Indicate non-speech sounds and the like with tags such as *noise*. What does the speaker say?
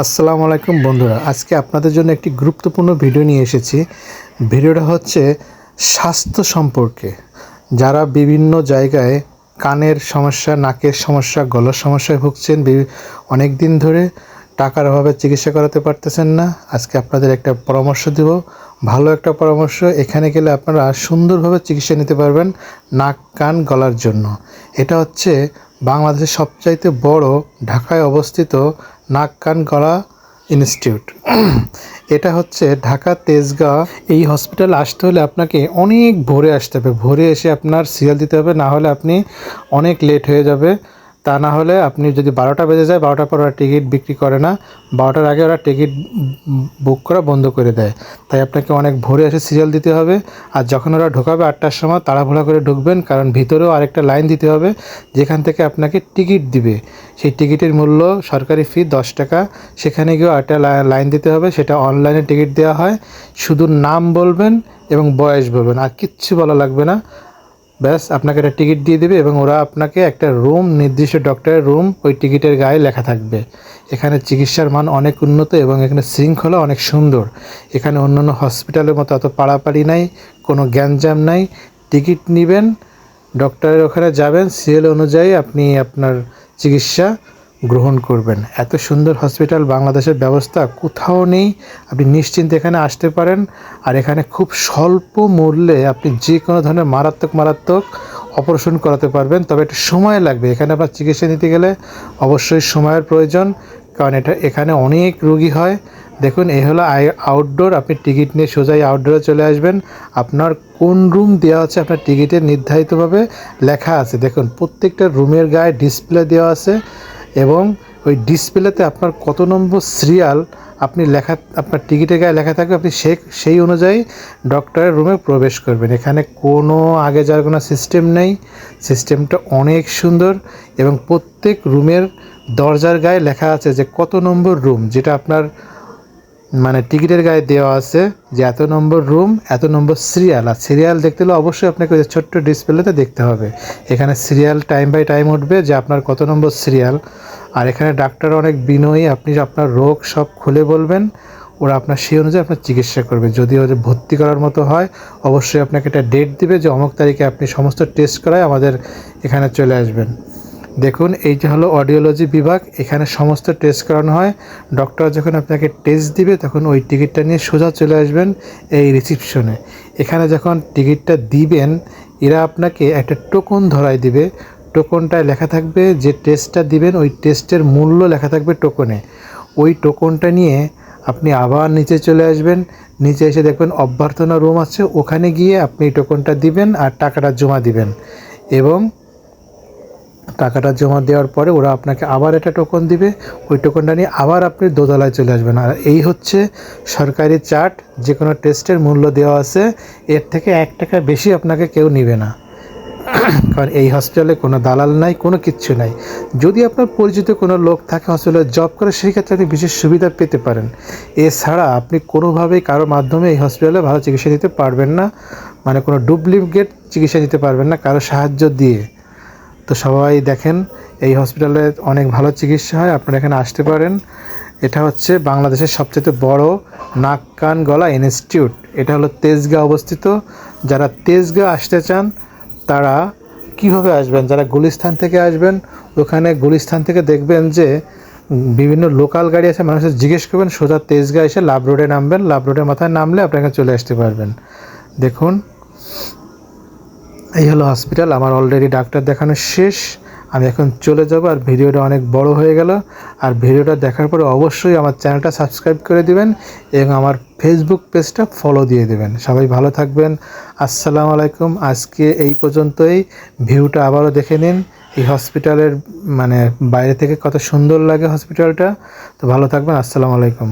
আসসালামু আলাইকুম বন্ধুরা, আজকে আপনাদের জন্য একটি গুরুত্বপূর্ণ ভিডিও নিয়ে এসেছি। ভিডিওটা হচ্ছে স্বাস্থ্য সম্পর্কে। যারা বিভিন্ন জায়গায় কানের সমস্যা, নাকের সমস্যা, গলার সমস্যায় ভুগছেন অনেক দিন ধরে টাকার অভাবে চিকিৎসা করাতে পারতেছেন না, আজকে আপনাদের একটা পরামর্শ দেব। ভালো একটা পরামর্শ, এখানে গেলে আপনারা সুন্দরভাবে চিকিৎসা নিতে পারবেন নাক, কান, গলার জন্য। এটা হচ্ছে বাংলাদেশের সবচাইতে বড় ঢাকায় অবস্থিত নাক কান গলা ইনস্টিটিউট। এটা হচ্ছে ঢাকা, তেজগাঁও, এই হসপিটাল আসতে হলে আপনাকে অনেক ভোরে আসতে হবে। ভোরে এসে আপনার সিরিয়াল দিতে হবে, না হলে আপনি অনেক লেট হয়ে যাবে। তা না হলে আপনি যদি বারোটা বেজে যায়, বারোটার পর ওরা টিকিট বিক্রি করে না। বারোটার আগে ওরা টিকিট বুক করা বন্ধ করে দেয়। তাই আপনাকে অনেক ভোরে এসে সিরিয়াল দিতে হবে। আর যখন ওরা ঢোকাবে আটটার সময়, তাড়াহুড়া করে ঢুকবেন, কারণ ভিতরেও আরেকটা লাইন দিতে হবে, যেখান থেকে আপনাকে টিকিট দিবে। সেই টিকিটের মূল্য সরকারি ফি দশ টাকা। সেখানে গিয়েও একটা লাইন দিতে হবে, সেটা অনলাইনে টিকিট দেওয়া হয়। শুধু নাম বলবেন এবং বয়স বলবেন, আর কিচ্ছু বলা লাগবে না। ব্যাস, আপনাকে একটা টিকিট দিয়ে দেবে এবং ওরা আপনাকে একটা রুম, নির্দিষ্ট ডক্টরের রুম, ওই টিকিটের গায়ে লেখা থাকবে। এখানে চিকিৎসার মান অনেক উন্নত এবং এখানে শৃঙ্খলা অনেক সুন্দর। এখানে অন্যান্য হসপিটালের মতো অত পাড়াপাড়ি নাই, কোনো গ্যাঞ্জাম নাই। টিকিট নেবেন ডক্টরের ওখানে যাবেন সিএল অনুযায়ী আপনি আপনার চিকিৎসা গ্রহণ করবেন। এত সুন্দর হসপিটাল বাংলাদেশের ব্যবস্থা, কোথাও নেই। আপনি নিশ্চিন্তে এখানে আসতে পারেন। আর এখানে খুব স্বল্প মূল্যে আপনি যে কোনো ধরনের মারাত্মক মারাত্মক অপারেশন করাতে পারবেন। তবে একটু সময় লাগবে। এখানে আপনার চিকিৎসা নিতে গেলে অবশ্যই সময়ের প্রয়োজন। কারণ এটা, এখানে অনেক রুগী হয়। দেখুন, এই হলো আউটডোর আপনি টিকিট নিয়ে সোজাই আউটডোরে চলে আসবেন। আপনার কোন রুম দেওয়া আছে আপনার টিকিটে নির্ধারিতভাবে লেখা আছে। দেখুন, প্রত্যেকটা রুমের গায়ে ডিসপ্লে দেওয়া আছে। এবং ওই ডিসপ্লেতে আপনার কত নম্বর সিরিয়াল আপনি লেখা, আপনার টিকিটের গায়ে লেখা থাকবে, আপনি সে, সেই অনুযায়ী ডক্টরের রুমে প্রবেশ করবেন। এখানে কোনো আগে যাওয়ার কোনো সিস্টেম নেই। সিস্টেমটা অনেক সুন্দর এবং প্রত্যেক রুমের দরজার গায়ে লেখা আছে যে কত নম্বর রুম যেটা আপনার মানে টিকিটের গায়ে দেওয়া আছে যে এত নম্বর রুম, এত নম্বর সিরিয়াল। আর সিরিয়াল দেখতে হলে অবশ্যই আপনাকে ওই ছোট্ট ডিসপ্লেতে দেখতে হবে। এখানে সিরিয়াল টাইম বাই টাইম উঠবে যে আপনার কত নম্বর সিরিয়াল। আর এখানে ডাক্তার অনেক বিনয়ী, আপনি আপনার রোগ সব খুলে বলবেন, ওরা আপনার সেই অনুযায়ী আপনার চিকিৎসা করবে। যদি ওদের ভর্তি করার মতো হয়, অবশ্যই আপনাকে একটা ডেট দিবে যে অমুক তারিখে আপনি সমস্ত টেস্ট করায় আমাদের এখানে চলে আসবেন। দেখুন, এই যে হলো অডিওলজি বিভাগ, এখানে সমস্ত টেস্ট করানো হয়। ডক্টর যখন আপনাকে টেস্ট দিবে, তখন ওই টিকিটটা নিয়ে সোজা চলে আসবেন এই রিসিপশনে এখানে যখন টিকিটটা দিবেন, এরা আপনাকে একটা টোকন ধরাই দিবে। টোকনটায় লেখা থাকবে যে টেস্টটা দিবেন, ওই টেস্টের মূল্য লেখা থাকবে টোকনে ওই টোকনটা নিয়ে আপনি আবার নিচে চলে আসবেন। নিচে এসে দেখবেন অভ্যর্থনা রুম আছে, ওখানে গিয়ে আপনি টোকনটা দিবেন আর টাকাটা জমা দিবেন। এবং টাকাটা জমা দেওয়ার পরে ওরা আপনাকে আবার একটা টোকন দিবে। ওই টোকনটা নিয়ে আবার আপনি দোতলায় চলে আসবেন। আর এই হচ্ছে সরকারি চার্ট যে কোনো টেস্টের মূল্য দেওয়া আছে, এর থেকে এক টাকা বেশি আপনাকে কেউ নেবে না। *coughs* কারণ এই হসপিটালে কোনো দালাল নাই, কোনো কিচ্ছু নাই। যদি আপনার পরিচিত কোনো লোক থাকে হসপিটালে জব করে, সেই ক্ষেত্রে আপনি বিশেষ সুবিধা পেতে পারেন। এছাড়া আপনি কোনোভাবেই কারোর মাধ্যমে এই হসপিটালে ভালো চিকিৎসা দিতে পারবেন না। মানে কোনো ডুপ্লিকেট চিকিৎসা দিতে পারবেন না কারও সাহায্য দিয়ে। তো সবাই দেখেন, এই হসপিটালে অনেক ভালো চিকিৎসা হয়, আপনারা এখানে আসতে পারেন। এটা হচ্ছে বাংলাদেশের সবচেয়ে বড় নাক, কান, গলা ইনস্টিটিউট এটা হলো তেজগাঁও অবস্থিত। যারা তেজগাঁও আসতে চান, তারা কীভাবে আসবেন? যারা গুলিস্থান থেকে আসবেন, ওখানে গুলিস্থান থেকে দেখবেন যে বিভিন্ন লোকাল গাড়ি আছে মানুষের জিজ্ঞেস করবেন, সোজা তেজগাঁ এসে লাভ রোডে নামবেন। লাভ রোডের মাথায় নামলে আপনাকে চলে আসতে পারবেন। দেখুন এই হলো হসপিটাল আমার অলরেডি ডাক্তার দেখানো শেষ। আমি এখন চলে যাব আর ভিডিওটা অনেক বড় হয়ে গেল। আর ভিডিওটা দেখার পরে অবশ্যই আমার চ্যানেলটা সাবস্ক্রাইব করে দিবেন এবং আমার ফেসবুক পেজটা ফলো দিয়ে দেবেন। সবাই ভালো থাকবেন। আসসালামু আলাইকুম। আজকে এই পর্যন্তই। ভিউটা আবারও দেখে নিন। এই হসপিটালের মানে বাইরে থেকে কত সুন্দর লাগে হসপিটালটা তো ভালো থাকবেন। আসসালামু আলাইকুম।